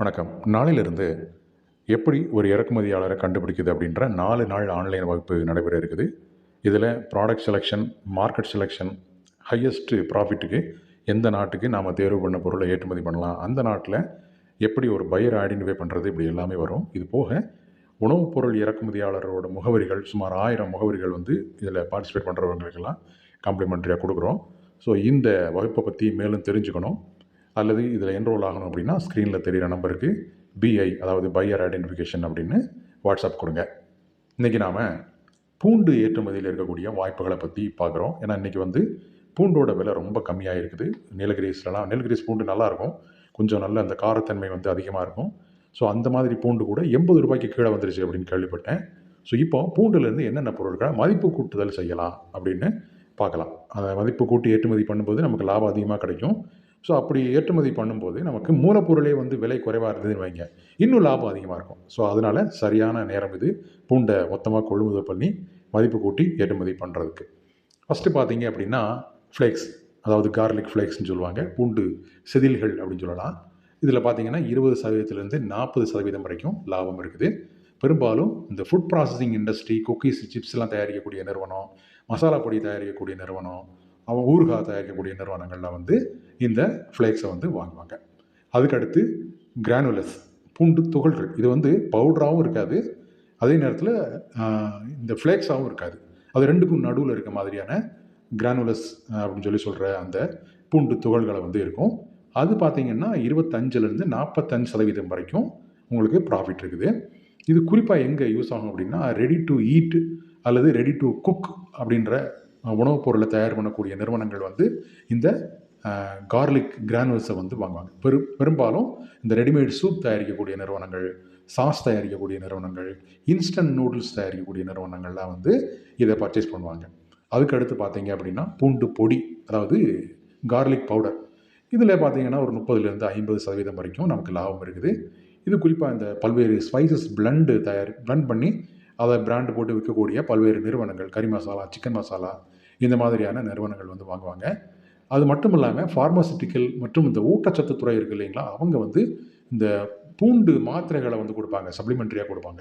வணக்கம். நாளிலிருந்து எப்படி ஒரு இறக்குமதியாளரை கண்டுபிடிக்குது அப்படின்ற நாலு நாள் ஆன்லைன் வகுப்பு நடைபெற இருக்குது. இதில் product selection market selection highest ப்ராஃபிட்டுக்கு எந்த நாட்டுக்கு நாம் தேர்வு பண்ண பொருளை ஏற்றுமதி பண்ணலாம் அந்த நாட்டில் எப்படி ஒரு பையர் ஐடென்டிஃபை பண்ணுறது இப்படி எல்லாமே வரும். இது போக உணவுப் பொருள் இறக்குமதியாளரோட முகவரிகள் சுமார் ஆயிரம் முகவரிகள் வந்து இதில் பார்ட்டிசிபேட் பண்ணுறவங்களுக்கெல்லாம் காம்ப்ளிமெண்ட்ரியாக கொடுக்குறோம். ஸோ இந்த வகுப்பை பற்றி மேலும் தெரிஞ்சுக்கணும். அல்லது இதில் என்ரோல் ஆகணும் அப்படின்னா ஸ்க்ரீனில் தெரிகிற நம்பருக்கு பிஐ அதாவது பையர் ஐடென்டிஃபிகேஷன் அப்படின்னு வாட்ஸ்அப் கொடுங்க. இன்றைக்கி நாம் பூண்டு ஏற்றுமதியில் இருக்கக்கூடிய வாய்ப்புகளை பற்றி பார்க்குறோம். ஏன்னா இன்றைக்கி வந்து பூண்டோட விலை ரொம்ப கம்மியாக இருக்குது. நீலகிரிஸ்லலாம் நீலகிரிஸ் பூண்டு நல்லாயிருக்கும் கொஞ்சம் நல்ல அந்த காரத்தன்மை வந்து அதிகமாக இருக்கும். ஸோ அந்த மாதிரி பூண்டு கூட எண்பது ரூபாய்க்கு கீழே வந்துருச்சு அப்படின்னு கேள்விப்பட்டேன். ஸோ இப்போ பூண்டுலேருந்து என்னென்ன பொருட்களை மதிப்பு கூட்டுதல் செய்யலாம் அப்படின்னு பார்க்கலாம். அதை மதிப்பு கூட்டி ஏற்றுமதி பண்ணும்போது நமக்கு லாபம் அதிகமாக கிடைக்கும். ஸோ அப்படி ஏற்றுமதி பண்ணும்போது நமக்கு மூலப்பொருளே வந்து விலை குறைவாக இருந்ததுன்னு வைங்க. இன்னும் லாபம் அதிகமாக இருக்கும். ஸோ அதனால் சரியான நேரம் இது. பூண்டை மொத்தமாக கொள்முதல் பண்ணி மதிப்பு கூட்டி ஏற்றுமதி பண்ணுறதுக்கு ஃபஸ்ட்டு பார்த்தீங்க அப்படின்னா ஃப்ளேக்ஸ் அதாவது கார்லிக் ஃப்ளேக்ஸ்னு சொல்லுவாங்க. பூண்டு செதில்கள் அப்படின்னு சொல்லலாம். இதில் பார்த்தீங்கன்னா இருபது சதவீதத்துலேருந்து நாற்பது சதவீதம் வரைக்கும் லாபம் இருக்குது. பெரும்பாலும் இந்த ஃபுட் ப்ராசஸிங் இண்டஸ்ட்ரி குக்கீஸ் சிப்ஸ்லாம் தயாரிக்கக்கூடிய நிறுவனம் மசாலா பொடி தயாரிக்கக்கூடிய நிறுவனம் அவன் ஊறுகாய் தயாரிக்கக்கூடிய நிறுவனங்களில் வந்து இந்த ஃப்ளேக்ஸை வந்து வாங்குவாங்க. அதுக்கடுத்து கிரானுலஸ் பூண்டு துகள்கள். இது வந்து பவுடராகவும் இருக்காது. அதே நேரத்தில் இந்த ஃப்ளேக்ஸாகவும் இருக்காது. அது ரெண்டுக்கும் நடுவில் இருக்க மாதிரியான கிரானுலஸ் அப்படின்னு சொல்லி சொல்கிற அந்த பூண்டு துகள்களை வந்து இருக்கும். அது பார்த்திங்கன்னா இருபத்தஞ்சிலேருந்து நாற்பத்தஞ்சு சதவீதம் வரைக்கும் உங்களுக்கு ப்ராஃபிட் இருக்குது. இது குறிப்பாக எங்கே யூஸ் ஆகும் அப்படின்னா ரெடி டு ஈட் அல்லது ரெடி டு குக் அப்படின்ற உணவுப் பொருளை தயார் பண்ணக்கூடிய நிறுவனங்கள் வந்து இந்த கார்லிக் கிரானுவல்ஸை வந்து வாங்குவாங்க. பெரு பெரும்பாலும் இந்த ரெடிமேட் சூப் தயாரிக்கக்கூடிய நிறுவனங்கள் சாஸ் தயாரிக்கக்கூடிய நிறுவனங்கள் இன்ஸ்டன்ட் நூடுல்ஸ் தயாரிக்கக்கூடிய நிறுவனங்கள்லாம் வந்து இதை பர்ச்சேஸ் பண்ணுவாங்க. அதுக்கு அடுத்து பார்த்தீங்க அப்படின்னா பூண்டு பொடி அதாவது கார்லிக் பவுடர் இதில் பார்த்தீங்கன்னா ஒரு முப்பதுலேருந்து ஐம்பது சதவீதம் வரைக்கும் நமக்கு லாபம் இருக்குது. இது குறிப்பாக இந்த பல்வேறு ஸ்பைசஸ் பிளண்டு தயார் பிளண்ட் பண்ணி அதை பிராண்டு போட்டு விற்கக்கூடிய பல்வேறு நிறுவனங்கள் கறி மசாலா சிக்கன் மசாலா இந்த மாதிரியான நிறுவனங்கள் வந்து வாங்குவாங்க. அது மட்டும் இல்லாமல் ஃபார்மசிட்டிக்கல் மற்றும் இந்த ஊட்டச்சத்து துறை இருக்குது இல்லைங்களா அவங்க வந்து இந்த பூண்டு மாத்திரைகளை வந்து கொடுப்பாங்க சப்ளிமெண்ட்ரியாக கொடுப்பாங்க.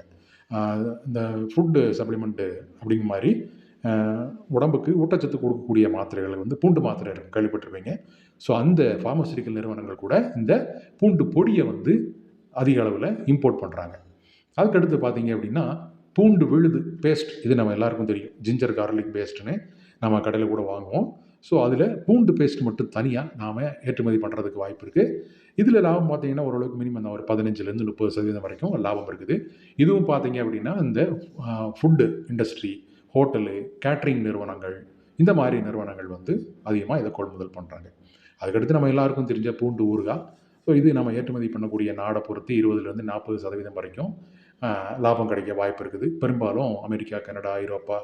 இந்த ஃபுட்டு சப்ளிமெண்ட்டு அப்படிங்கிற மாதிரி உடம்புக்கு ஊட்டச்சத்து கொடுக்கக்கூடிய மாத்திரைகளை வந்து பூண்டு மாத்திரை கேள்விப்பட்டிருப்பீங்க. ஸோ அந்த ஃபார்மசிட்டிக்கல் நிறுவனங்கள் கூட இந்த பூண்டு பொடியை வந்து அதிக அளவில் இம்போர்ட் பண்ணுறாங்க அதுக்கடுத்து பார்த்தீங்க அப்படின்னா பூண்டு விழுது பேஸ்ட் இது நம்ம எல்லாருக்கும் தெரியும். ஜிஞ்சர் கார்லிக் பேஸ்ட்டுன்னு நம்ம கடையில் கூட வாங்குவோம். ஸோ அதில் பூண்டு பேஸ்ட் மட்டும் தனியாக நாம் ஏற்றுமதி பண்ணுறதுக்கு வாய்ப்பு இருக்குது இதில் லாபம் பார்த்தீங்கன்னா ஓரளவுக்கு மினிமம் ஒரு பதினஞ்சுலேருந்து முப்பது சதவீதம் வரைக்கும் லாபம் இருக்குது. இதுவும் பார்த்தீங்க அப்படின்னா இந்த ஃபுட்டு இண்டஸ்ட்ரி ஹோட்டலு கேட்ரிங் நிறுவனங்கள் இந்த மாதிரி நிறுவனங்கள் வந்து அதிகமாக இதை கொள்முதல் பண்ணுறாங்க அதுக்கடுத்து நம்ம எல்லாருக்கும் தெரிஞ்ச பூண்டு ஊறுகாய் ஸோ இது நம்ம ஏற்றுமதி பண்ணக்கூடிய நாடை பொறுத்து இருபதுலேருந்து நாற்பது சதவீதம் வரைக்கும் லாபம் கிடைக்க வாய்ப்பு இருக்குது. பெரும்பாலும் அமெரிக்கா கனடா ஐரோப்பா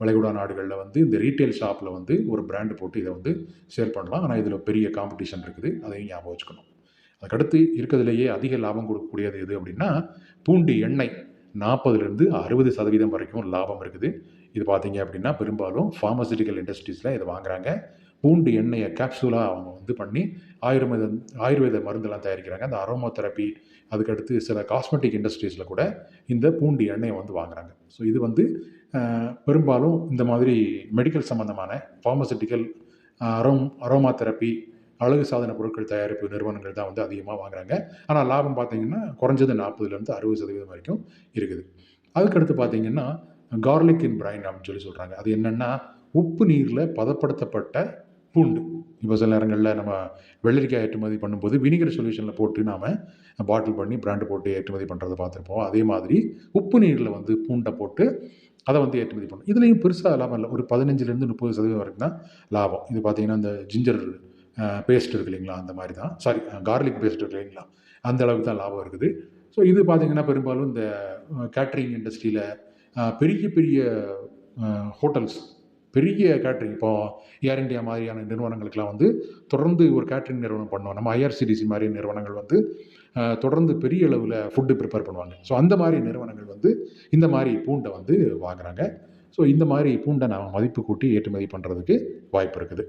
வளைகுடா நாடுகளில் வந்து இந்த ரீட்டைல் ஷாப்பில் வந்து ஒரு பிராண்டு போட்டு இதை வந்து ஷேர் பண்ணலாம். ஆனால் இதில் பெரிய காம்படிஷன் இருக்குது. அதையும் ஞாபகம் வச்சுக்கணும். அதுக்கடுத்து இருக்கிறதுலேயே அதிக லாபம் கொடுக்கக்கூடியது எது அப்படின்னா பூண்டு எண்ணெய் நாற்பதுலேருந்து அறுபது சதவீதம் வரைக்கும் லாபம் இருக்குது. இது பார்த்தீங்க அப்படின்னா பெரும்பாலும் ஃபார்மசூட்டிக்கல் இண்டஸ்ட்ரீஸில் இதை வாங்குறாங்க. பூண்டு எண்ணெயை கேப்சூலாக அவங்க வந்து பண்ணி ஆயுர்வேத ஆயுர்வேத மருந்தெல்லாம் தயாரிக்கிறாங்க. அந்த அரோமோ தெரப்பி அதுக்கடுத்து சில காஸ்மெட்டிக் இண்டஸ்ட்ரீஸில் கூட இந்த பூண்டு எண்ணெயை வந்து வாங்குறாங்க. ஸோ இது வந்து பெரும்பாலும் இந்த மாதிரி மெடிக்கல் சம்மந்தமான ஃபார்மசூட்டிக்கல் அரோம் அரோமா தெரப்பி அழகு சாதன பொருட்கள் தயாரிப்பு நிறுவனங்கள் தான் வந்து அதிகமாக வாங்குறாங்க. ஆனால் லாபம் பார்த்தீங்கன்னா குறைஞ்சது நாற்பதுலேருந்து அறுபது சதவீதம் வரைக்கும் இருக்குது. அதுக்கடுத்து பார்த்தீங்கன்னா கார்லிக் இன் பிரைன் அப்படின்னு சொல்லி சொல்கிறாங்க அது என்னென்னா உப்பு நீரில் பதப்படுத்தப்பட்ட பூண்டு. இப்போ சில நேரங்களில் நம்ம வெள்ளரிக்காய் ஏற்றுமதி பண்ணும்போது வினிகர் சொல்யூஷனில் போட்டு நாம் பாட்டில் பண்ணி பிராண்டு போட்டு ஏற்றுமதி பண்ணுறதை பார்த்துருப்போம். அதே மாதிரி உப்பு நீரில் வந்து பூண்டை போட்டு அதை வந்து ஏற்றுமதி பண்ணும் இதுலேயும் பெருசாக லாபம் இல்லை. ஒரு பதினஞ்சுலேருந்து முப்பது சதவீதம் வரைக்கும் தான் லாபம். இது பார்த்திங்கன்னா இந்த ஜிஞ்சர் பேஸ்ட் இருக்கு இல்லைங்களா? அந்த மாதிரி தான். சாரி கார்லிக் பேஸ்ட் இருக்கு இல்லைங்களா? அந்த அளவுக்கு தான் லாபம் இருக்குது. ஸோ இது பார்த்திங்கன்னா பெரும்பாலும் இந்த கேட்ரிங் இண்டஸ்ட்ரியில் பெரிய பெரிய ஹோட்டல்ஸ் பெரிய கேட்ரிங் இப்போ ஏர் இண்டியா மாதிரியான நிறுவனங்களுக்கெல்லாம் வந்து தொடர்ந்து ஒரு கேட்ரிங் நிறுவனம் பண்ணுவோம் நம்ம ஐஆர்சிடிசி மாதிரி நிறுவனங்கள் வந்து தொடர்ந்து பெரிய அளவில் ஃபுட்டு ப்ரிப்பேர் பண்ணுவாங்க. ஸோ அந்த மாதிரி நிறுவனங்கள் வந்து இந்த மாதிரி பூண்டை வந்து வாங்குறாங்க. ஸோ இந்த மாதிரி பூண்டை நாம் மதிப்பு கூட்டி ஏற்றுமதி பண்ணுறதுக்கு வாய்ப்பு இருக்குது.